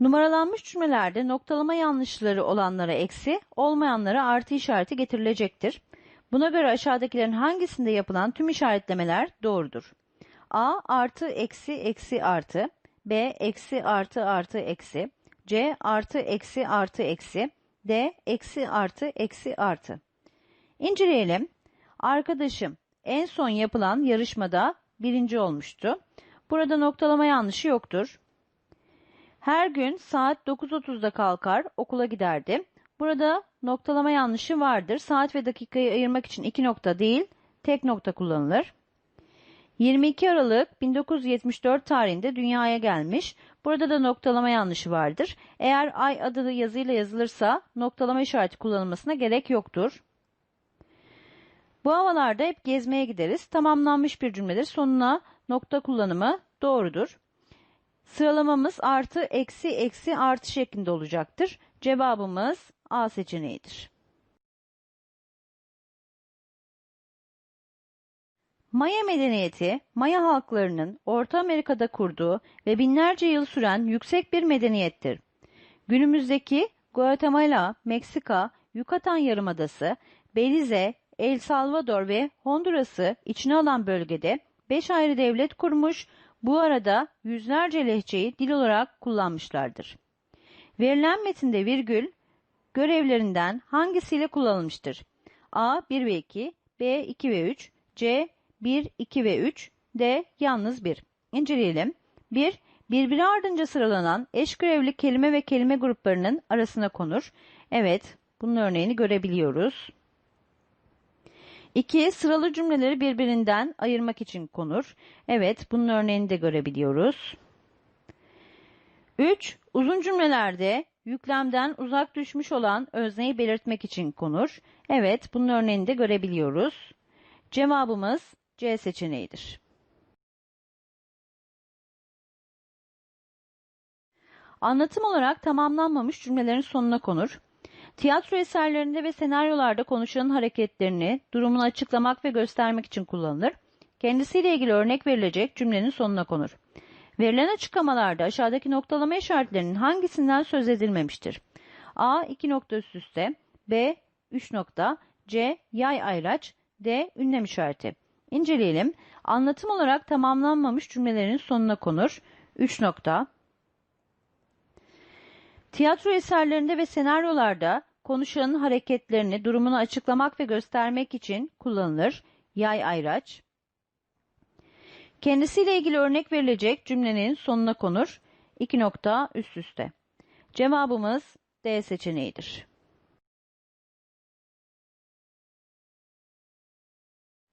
Numaralanmış cümlelerde noktalama yanlışları olanlara eksi, olmayanlara artı işareti getirilecektir. Buna göre aşağıdakilerin hangisinde yapılan tüm işaretlemeler doğrudur? A artı eksi eksi artı, B eksi artı artı eksi, C artı eksi artı eksi, D eksi artı eksi artı. İnceleyelim. Arkadaşım en son yapılan yarışmada birinci olmuştu. Burada noktalama yanlışı yoktur. Her gün saat 9.30'da kalkar, okula giderdi. Burada noktalama yanlışı vardır. Saat ve dakikayı ayırmak için iki nokta değil, tek nokta kullanılır. 22 Aralık 1974 tarihinde dünyaya gelmiş. Burada da noktalama yanlışı vardır. Eğer ay adı yazıyla yazılırsa noktalama işareti kullanılmasına gerek yoktur. Bu havalarda hep gezmeye gideriz. Tamamlanmış bir cümledir. Sonuna nokta kullanımı doğrudur. Sıralamamız artı, eksi, eksi, artı şeklinde olacaktır. Cevabımız A seçeneğidir. Maya medeniyeti, Maya halklarının Orta Amerika'da kurduğu ve binlerce yıl süren yüksek bir medeniyettir. Günümüzdeki Guatemala, Meksika, Yucatan Yarımadası, Belize, El Salvador ve Honduras'ı içine alan bölgede beş ayrı devlet kurmuş, bu arada yüzlerce lehçeyi dil olarak kullanmışlardır. Verilen metinde virgül görevlerinden hangisiyle kullanılmıştır? A 1 ve 2, B 2 ve 3, C 1, 2 ve 3, D yalnız 1. İnceleyelim. 1. Birbiri ardınca sıralanan eş görevli kelime ve kelime gruplarının arasına konur. Evet, bunun örneğini görebiliyoruz. 2. Sıralı cümleleri birbirinden ayırmak için konur. Evet, bunun örneğini de görebiliyoruz. 3. Uzun cümlelerde yüklemden uzak düşmüş olan özneyi belirtmek için konur. Evet, bunun örneğini de görebiliyoruz. Cevabımız C seçeneğidir. Anlatım olarak tamamlanmamış cümlelerin sonuna konur. Tiyatro eserlerinde ve senaryolarda konuşanın hareketlerini, durumunu açıklamak ve göstermek için kullanılır. Kendisiyle ilgili örnek verilecek cümlenin sonuna konur. Verilen açıklamalarda aşağıdaki noktalama işaretlerinin hangisinden söz edilmemiştir? A. 2 nokta üst üste B. 3 nokta C. Yay ayraç D. Ünlem işareti. İnceleyelim. Anlatım olarak tamamlanmamış cümlelerin sonuna konur. 3 nokta. Tiyatro eserlerinde ve senaryolarda konuşanın hareketlerini, durumunu açıklamak ve göstermek için kullanılır. Yay ayraç. Kendisiyle ilgili örnek verilecek cümlenin sonuna konur. 2 nokta üst üste. Cevabımız D seçeneğidir.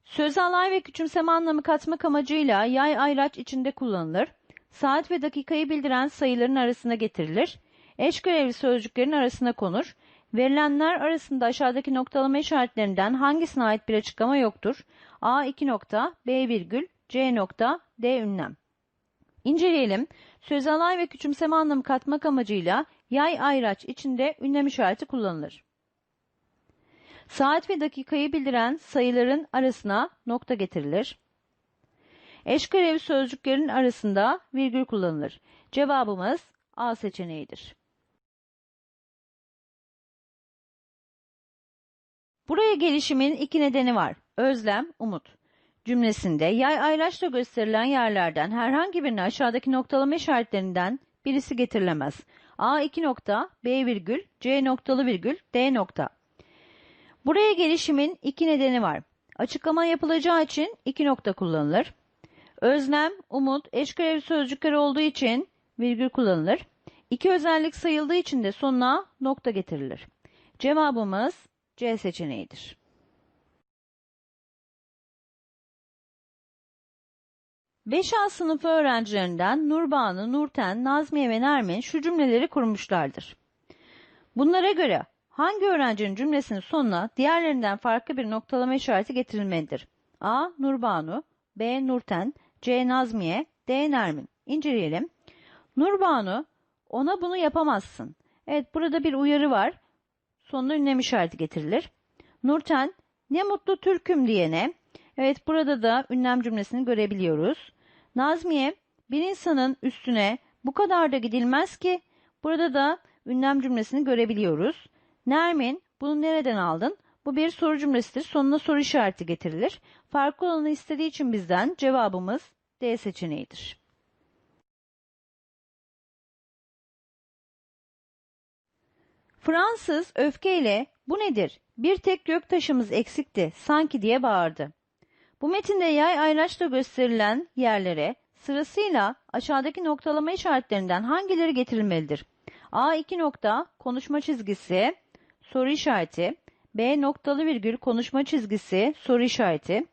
Söz alay ve küçümseme anlamı katmak amacıyla yay ayraç içinde kullanılır. Saat ve dakikayı bildiren sayıların arasına getirilir. Eş görevli sözcüklerin arasına konur. Verilenler arasında aşağıdaki noktalama işaretlerinden hangisine ait bir açıklama yoktur? A 2 nokta, B virgül, C nokta, D ünlem. İnceleyelim. Söz alay ve küçümseme anlamı katmak amacıyla yay ayraç içinde ünlem işareti kullanılır. Saat ve dakikayı bildiren sayıların arasına nokta getirilir. Eş görevli sözcüklerin arasında virgül kullanılır. Cevabımız A seçeneğidir. Buraya gelişimin iki nedeni var. Özlem, umut. Cümlesinde yay ayraçla gösterilen yerlerden herhangi birine aşağıdaki noktalama işaretlerinden birisi getirilemez. A 2 nokta, B virgül, C noktalı virgül, D nokta. Buraya gelişimin iki nedeni var. Açıklama yapılacağı için iki nokta kullanılır. Özlem, umut, eşgörevli sözcükler olduğu için virgül kullanılır. İki özellik sayıldığı için de sonuna nokta getirilir. Cevabımız C seçeneğidir. Beş A sınıfı öğrencilerinden Nurbanu, Nurten, Nazmiye ve Nermin şu cümleleri kurmuşlardır. Bunlara göre hangi öğrencinin cümlesinin sonuna diğerlerinden farklı bir noktalama işareti getirilmelidir? A. Nurbanu B. Nurten C. Nazmiye D. Nermin İnceleyelim. Nurbanu ona bunu yapamazsın. Evet burada bir uyarı var. Sonuna ünlem işareti getirilir. Nurten ne mutlu Türk'üm diyene. Evet burada da ünlem cümlesini görebiliyoruz. Nazmiye bir insanın üstüne bu kadar da gidilmez ki Burada da ünlem cümlesini görebiliyoruz. Nermin, bunu nereden aldın? Bu bir soru cümlesidir. Sonuna soru işareti getirilir. Farklı olanı istediği için bizden cevabımız D seçeneğidir. Fransız öfkeyle bu nedir? Bir tek gök taşımız eksikti sanki diye bağırdı. Bu metinde yay ayraçla gösterilen yerlere sırasıyla aşağıdaki noktalama işaretlerinden hangileri getirilmelidir? A 2 nokta konuşma çizgisi soru işareti B noktalı virgül konuşma çizgisi soru işareti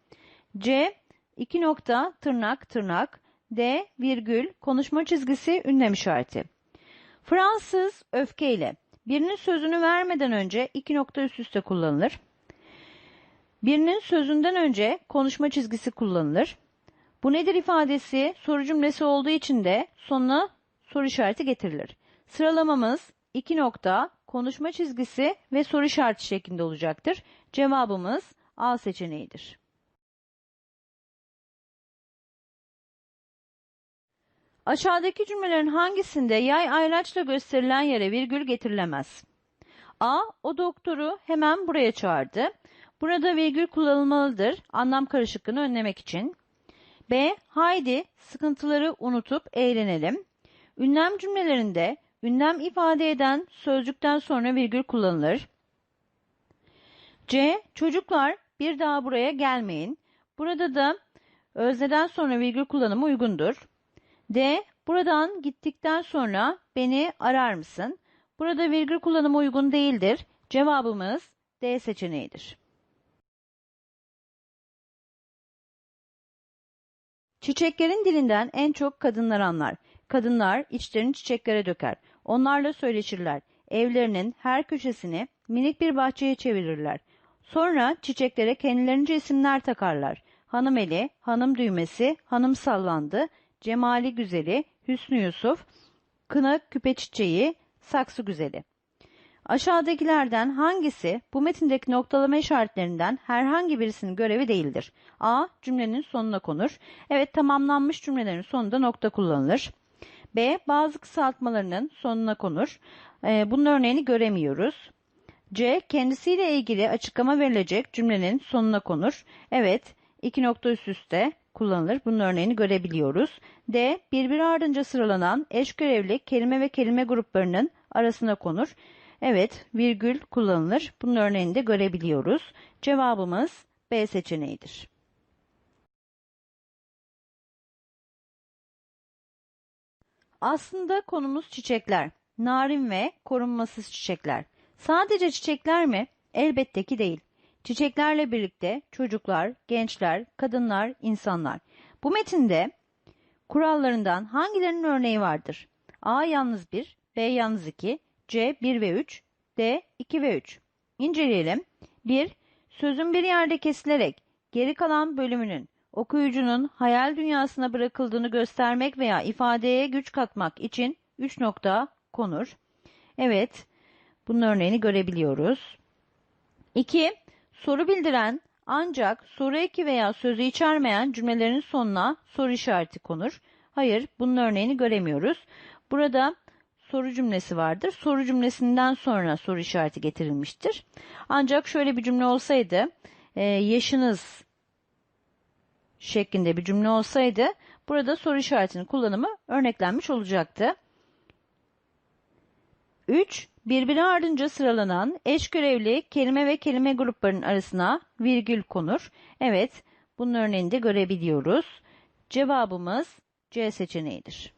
C 2 nokta tırnak tırnak D virgül konuşma çizgisi ünlem işareti. Fransız öfkeyle birinin sözünü vermeden önce iki nokta üst üste kullanılır. Birinin sözünden önce konuşma çizgisi kullanılır. Bu nedir ifadesi soru cümlesi olduğu için de sonuna soru işareti getirilir. Sıralamamız iki nokta, konuşma çizgisi ve soru işareti şeklinde olacaktır. Cevabımız A seçeneğidir. Aşağıdaki cümlelerin hangisinde yay ayraçla gösterilen yere virgül getirilemez? A. O doktoru hemen buraya çağırdı. Burada virgül kullanılmalıdır anlam karışıklığını önlemek için. B. Haydi sıkıntıları unutup eğlenelim. Ünlem cümlelerinde ünlem ifade eden sözcükten sonra virgül kullanılır. C. Çocuklar bir daha buraya gelmeyin. Burada da özneden sonra virgül kullanımı uygundur. D. Buradan gittikten sonra beni arar mısın? Burada virgül kullanımı uygun değildir. Cevabımız D seçeneğidir. Çiçeklerin dilinden en çok kadınlar anlar. Kadınlar içlerini çiçeklere döker. Onlarla söyleşirler. Evlerinin her köşesini minik bir bahçeye çevirirler. Sonra çiçeklere kendilerince isimler takarlar. Hanım eli, hanım düğmesi, hanım sallandı, cemali güzeli, Hüsnü Yusuf, kına küpe çiçeği, saksı güzeli. Aşağıdakilerden hangisi bu metindeki noktalama işaretlerinden herhangi birisinin görevi değildir? A. Cümlenin sonuna konur. Evet tamamlanmış cümlelerin sonunda nokta kullanılır. B. Bazı kısaltmalarının sonuna konur. Ee, bunun örneğini göremiyoruz. C. Kendisiyle ilgili açıklama verilecek cümlenin sonuna konur. Evet iki nokta üst üste kullanılır. Bunun örneğini görebiliyoruz. D. Birbiri ardınca sıralanan eş görevli kelime ve kelime gruplarının arasına konur. Evet, virgül kullanılır. Bunun örneğini de görebiliyoruz. Cevabımız B seçeneğidir. Aslında konumuz çiçekler. Narin ve korunmasız çiçekler. Sadece çiçekler mi? Elbette ki değil. Çiçeklerle birlikte çocuklar, gençler, kadınlar, insanlar. Bu metinde kurallarından hangilerinin örneği vardır? A yalnız 1, B yalnız 2, C 1 ve 3, D 2 ve 3. İnceleyelim. 1. Sözün bir yerde kesilerek geri kalan bölümünün okuyucunun hayal dünyasına bırakıldığını göstermek veya ifadeye güç katmak için 3 nokta konur. Evet, bunun örneğini görebiliyoruz. 2. Soru bildiren ancak soru eki veya sözü içermeyen cümlelerin sonuna soru işareti konur. Hayır, bunun örneğini göremiyoruz. Burada soru cümlesi vardır. Soru cümlesinden sonra soru işareti getirilmiştir. Ancak şöyle bir cümle olsaydı, e, yaşınız şeklinde bir cümle olsaydı, burada soru işaretinin kullanımı örneklenmiş olacaktı. 3. Birbiri ardınca sıralanan eş görevli kelime ve kelime gruplarının arasına virgül konur. Evet, bunun örneğini de görebiliyoruz. Cevabımız C seçeneğidir.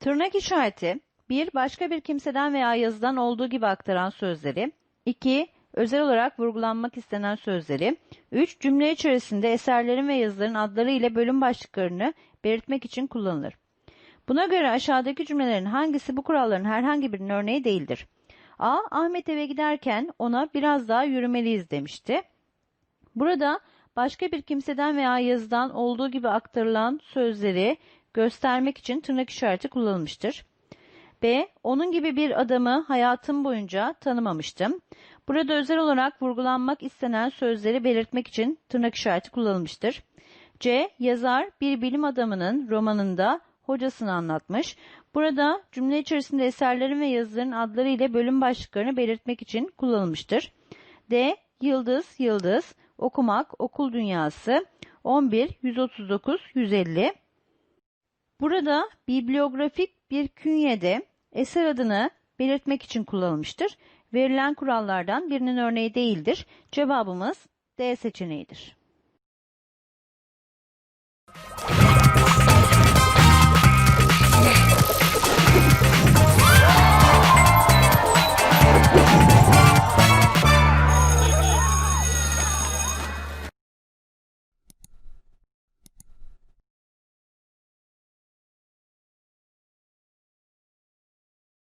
Tırnak işareti bir başka bir kimseden veya yazıdan olduğu gibi aktaran sözleri, 2. özel olarak vurgulanmak istenen sözleri, 3. cümle içerisinde eserlerin ve yazıların adları ile bölüm başlıklarını belirtmek için kullanılır. Buna göre aşağıdaki cümlelerin hangisi bu kuralların herhangi birinin örneği değildir? A. Ahmet eve giderken ona biraz daha yürümeliyiz demişti. Burada başka bir kimseden veya yazıdan olduğu gibi aktarılan sözleri göstermek için tırnak işareti kullanılmıştır. B. Onun gibi bir adamı hayatım boyunca tanımamıştım. Burada özel olarak vurgulanmak istenen sözleri belirtmek için tırnak işareti kullanılmıştır. C. Yazar bir bilim adamının romanında hocasını anlatmış. Burada cümle içerisinde eserlerin ve yazıların adları ile bölüm başlıklarını belirtmek için kullanılmıştır. D. Yıldız, yıldız, okumak, okul dünyası, 11, 139, 150. Burada bibliografik bir künyede eser adını belirtmek için kullanılmıştır. Verilen kurallardan birinin örneği değildir. Cevabımız D seçeneğidir.